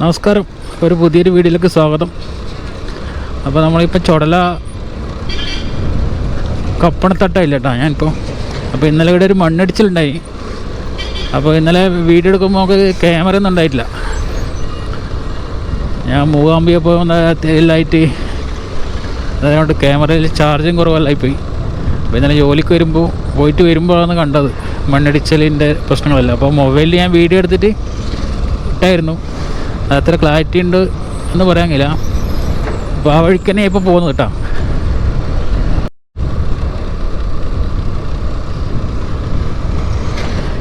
നമസ്കാരം. ഒരു പുതിയൊരു വീഡിയോയിലേക്ക് സ്വാഗതം. അപ്പോൾ നമ്മളിപ്പോൾ ചുടല കപ്പണത്തട്ടയില്ല കേട്ടോ ഞാനിപ്പോൾ അപ്പോൾ ഇന്നലെ ഇവിടെ ഒരു മണ്ണടിച്ചിലുണ്ടായി. അപ്പോൾ ഇന്നലെ വീഡിയോ എടുക്കുമ്പോൾ നമുക്ക് ക്യാമറ ഒന്നും ഉണ്ടായിട്ടില്ല. ഞാൻ മൂകാമ്പിയപ്പോൾ തെല്ലായിട്ട് അതുകൊണ്ട് ക്യാമറയിൽ ചാർജും കുറവല്ലായിപ്പോയി. അപ്പോൾ ഇന്നലെ ജോലിക്ക് വരുമ്പോൾ പോയിട്ട് വരുമ്പോഴാണ് കണ്ടത് മണ്ണടിച്ചലിന്റെ പ്രശ്നങ്ങളല്ല. അപ്പോൾ മൊബൈലിൽ ഞാൻ വീഡിയോ എടുത്തിട്ട് ഇട്ടായിരുന്നു. അത്ര ക്ലാരിറ്റി ഉണ്ട് എന്ന് പറയാൻ കഴിയില്ല. അപ്പോൾ ആ വഴിക്ക് തന്നെ ഇപ്പോൾ പോകുന്നു കേട്ടോ.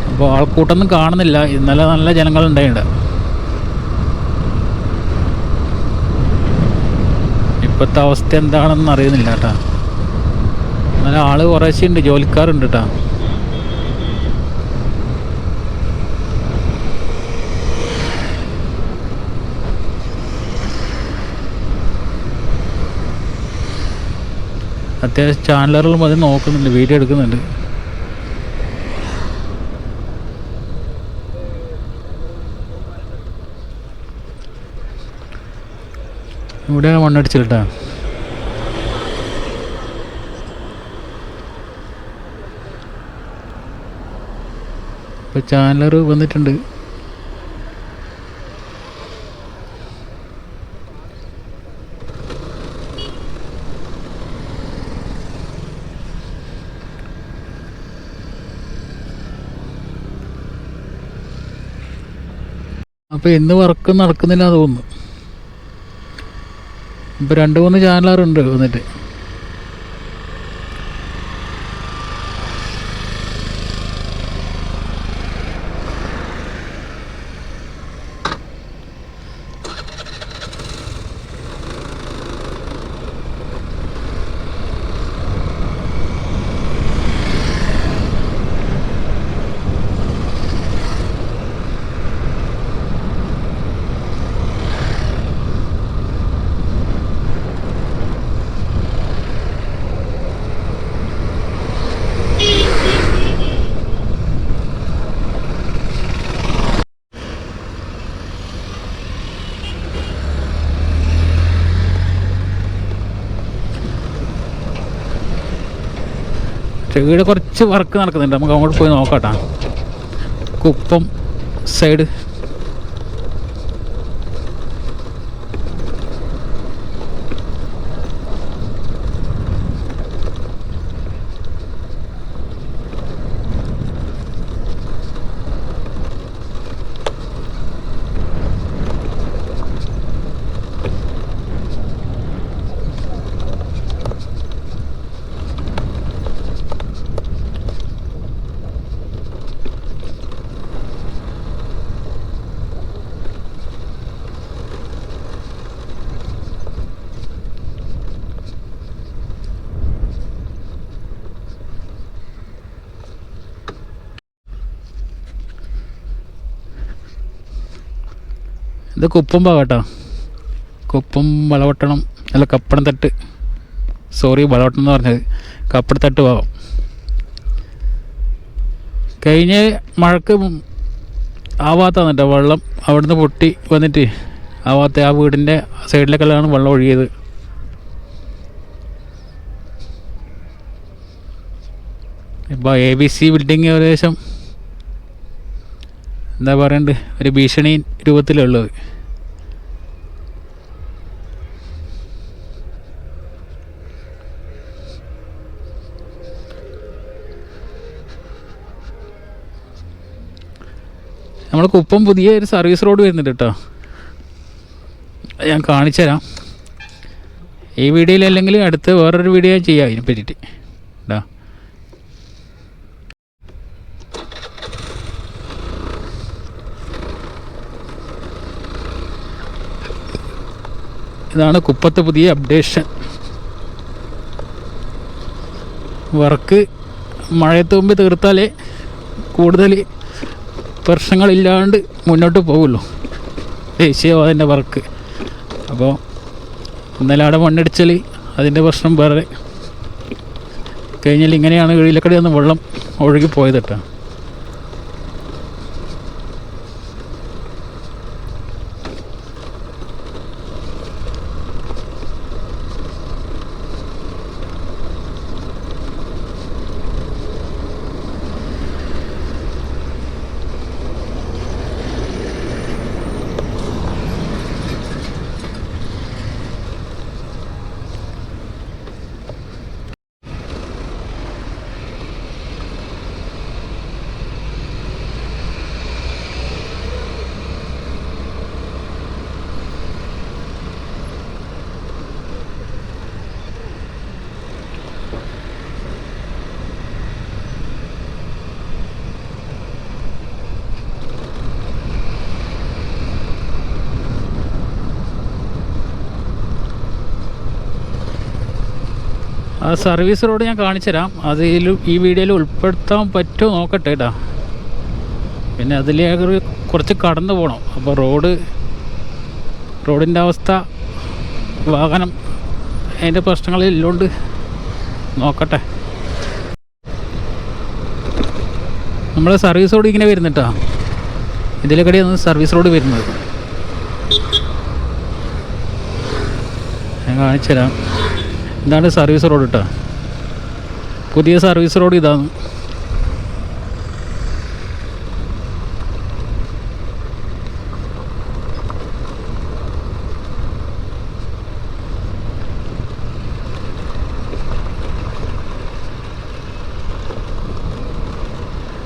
അപ്പോൾ ആൾക്കൂട്ടൊന്നും കാണുന്നില്ല. ഇന്നലെ നല്ല ജനങ്ങളുണ്ടായിട്ടുണ്ട് ഇപ്പോഴത്തെ അവസ്ഥ എന്താണെന്ന് അറിയുന്നില്ല കേട്ടോ. നല്ല ആൾ കുറേശ്ശെ ഉണ്ട് ജോലിക്കാരുണ്ട് കേട്ടോ. അത്യാവശ്യം ചാനലുകളും അത് നോക്കുന്നുണ്ട് വീഡിയോ എടുക്കുന്നുണ്ട്. ഇവിടെയാണ് മണ്ണടിച്ചിട്ടാ ഇപ്പൊ ചാനലർ വന്നിട്ടുണ്ട്. അപ്പോൾ ഇന്ന് വർക്ക് നടക്കുന്നില്ല തോന്നുന്നു. ഇപ്പോൾ രണ്ട് മൂന്ന് ചാനലാറുണ്ട് വന്നിട്ട്. ഇവിടെ കുറച്ച് വർക്ക് നടക്കുന്നുണ്ട്. നമുക്ക് അങ്ങോട്ട് പോയി നോക്കാം കുപ്പം സൈഡ് ഇത് കുപ്പം കേട്ടോ. കുപ്പം വളവട്ടണം. അല്ല കപ്പടം തട്ട്. സോറി വളവട്ടണം എന്ന് പറഞ്ഞത്. കപ്പടത്തട്ട് പോകാം കഴിഞ്ഞ മഴക്ക് ആവാത്താണ് കേട്ടോ വെള്ളം അവിടുന്ന് പൊട്ടി വന്നിട്ട്. ആവാത്ത ആ വീടിന്റെ സൈഡിലേക്കെല്ലാം വെള്ളം ഒഴുകിയത്. ഇപ്പോൾ എ ബി സി ബിൽഡിങ് ഏകദേശം എന്താ പറയണ്ട് ഒരു ഭീഷണി രൂപത്തിലുള്ളത്. നമ്മൾ കുപ്പം പുതിയ ഒരു സർവീസ് റോഡ് വരുന്നുണ്ട് കേട്ടോ. ഞാൻ കാണിച്ചു തരാം ഈ വീഡിയോയിൽ അല്ലെങ്കിൽ അടുത്ത് വേറൊരു വീഡിയോ ചെയ്യാം അതിനെ പറ്റിയിട്ട് കേട്ടോ ഇതാണ് കുപ്പത്ത് പുതിയ അപ്ഡേഷൻ വർക്ക് മഴയത്ത് മുമ്പ് തീർത്താലേ കൂടുതൽ പ്രശ്നങ്ങളില്ലാണ്ട് മുന്നോട്ട് പോകുള്ളൂ ദേശീയപാതന്റെ വർക്ക് അപ്പോൾ ഇന്നലെ അവിടെ മണ്ണടിച്ചാൽ അതിന്റെ പ്രശ്നം വേറെ. കഴിഞ്ഞാൽ ഇങ്ങനെയാണ് കീഴിലക്കടി ഒന്ന് വെള്ളം ഒഴുകി പോയത് കേട്ടോ. ആ സർവീസ് റോഡ് ഞാൻ കാണിച്ചു തരാം അതിൽ ഈ വീഡിയോയിൽ ഉൾപ്പെടുത്താൻ പറ്റുമോ നോക്കട്ടെ കേട്ടോ പിന്നെ അതിലേക്ക് കുറച്ച് കടന്നു പോകണം അപ്പോൾ റോഡ് റോഡിന്റെ അവസ്ഥ വാഹനം അതിന്റെ പ്രശ്നങ്ങളില്ലോണ്ട് നോക്കട്ടെ. നമ്മൾ സർവീസ് റോഡ് ഇങ്ങനെ വരുന്നിട്ടാ. ഇതിലേക്കടിയാണ് സർവീസ് റോഡ് വരുന്നത്. ഞാൻ കാണിച്ചു തരാം ഇതാണ് സർവീസ് റോഡ് കേട്ടോ പുതിയ സർവീസ് റോഡ് ഇതാണ്.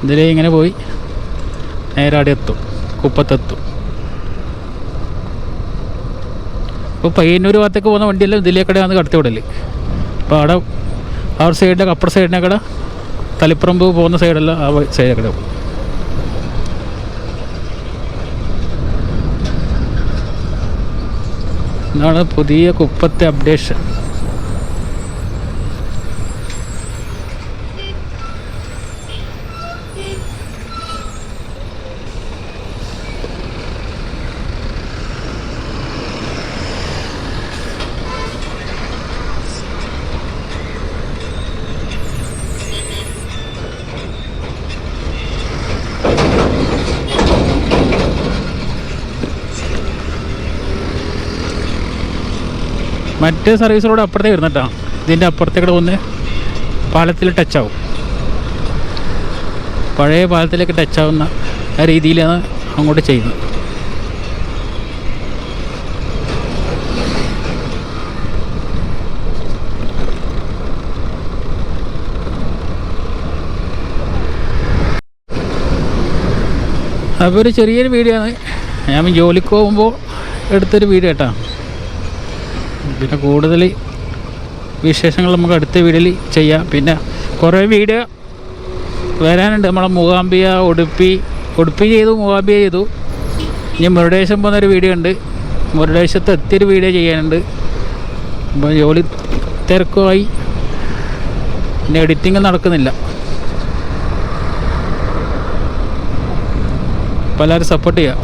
ഇതിലേ ഇങ്ങനെ പോയി. നേരെ അവിടെ എത്തും. കുപ്പത്തെത്തും. ഇപ്പോൾ പയ്യന്നൂർ ഭാഗത്തേക്ക് പോകുന്ന വണ്ടിയെല്ലാം? ഇതിലേക്കടെ വന്ന് കടത്തി വിടൽ. അപ്പോൾ അവിടെ ആ ഒരു സൈഡിന്റെ അപ്പുറ സൈഡിനെ കട തളിപ്പറമ്പ് പോകുന്ന സൈഡെല്ലാം ആ സൈഡിൽ കട ഇതാണ് പുതിയ കുപ്പത്തെ അപ്ഡേഷൻ മറ്റേ സർവീസ് റോഡ് അപ്പുറത്തേ വരുന്നിട്ടാണ് ഇതിന്റെ അപ്പുറത്തേക്കൂടെ ഒന്ന് പാലത്തിൽ ടച്ചാവും പഴയ പാലത്തിലേക്ക് ടച്ചാവുന്ന ആ രീതിയിലാണ് അങ്ങോട്ട് ചെയ്യുന്നത്. അപ്പോൾ ഒരു ചെറിയൊരു വീഡിയോ ആണ്. ഞാൻ ജോലിക്ക് പോകുമ്പോൾ എടുത്തൊരു വീഡിയോ കേട്ടോ. പിന്നെ കൂടുതൽ വിശേഷങ്ങൾ നമുക്ക് അടുത്ത വീഡിയോയിൽ ചെയ്യാം. പിന്നെ കുറേ വീഡിയോ വരാനുണ്ട്. നമ്മളെ മൂകാംബിയ ഉടുപ്പി ഉടുപ്പി ചെയ്തു മൂകാംബിയ ചെയ്തു. ഇനി മുരുടേശം പോകുന്നൊരു വീഡിയോ ഉണ്ട്. മുരുടേശത്ത് എത്തിയൊരു വീഡിയോ ചെയ്യാനുണ്ട്. അപ്പോൾ ജോലി തിരക്കുമായി. പിന്നെ എഡിറ്റിംഗ് നടക്കുന്നില്ല. അപ്പോൾ എല്ലാവരും സപ്പോർട്ട് ചെയ്യാം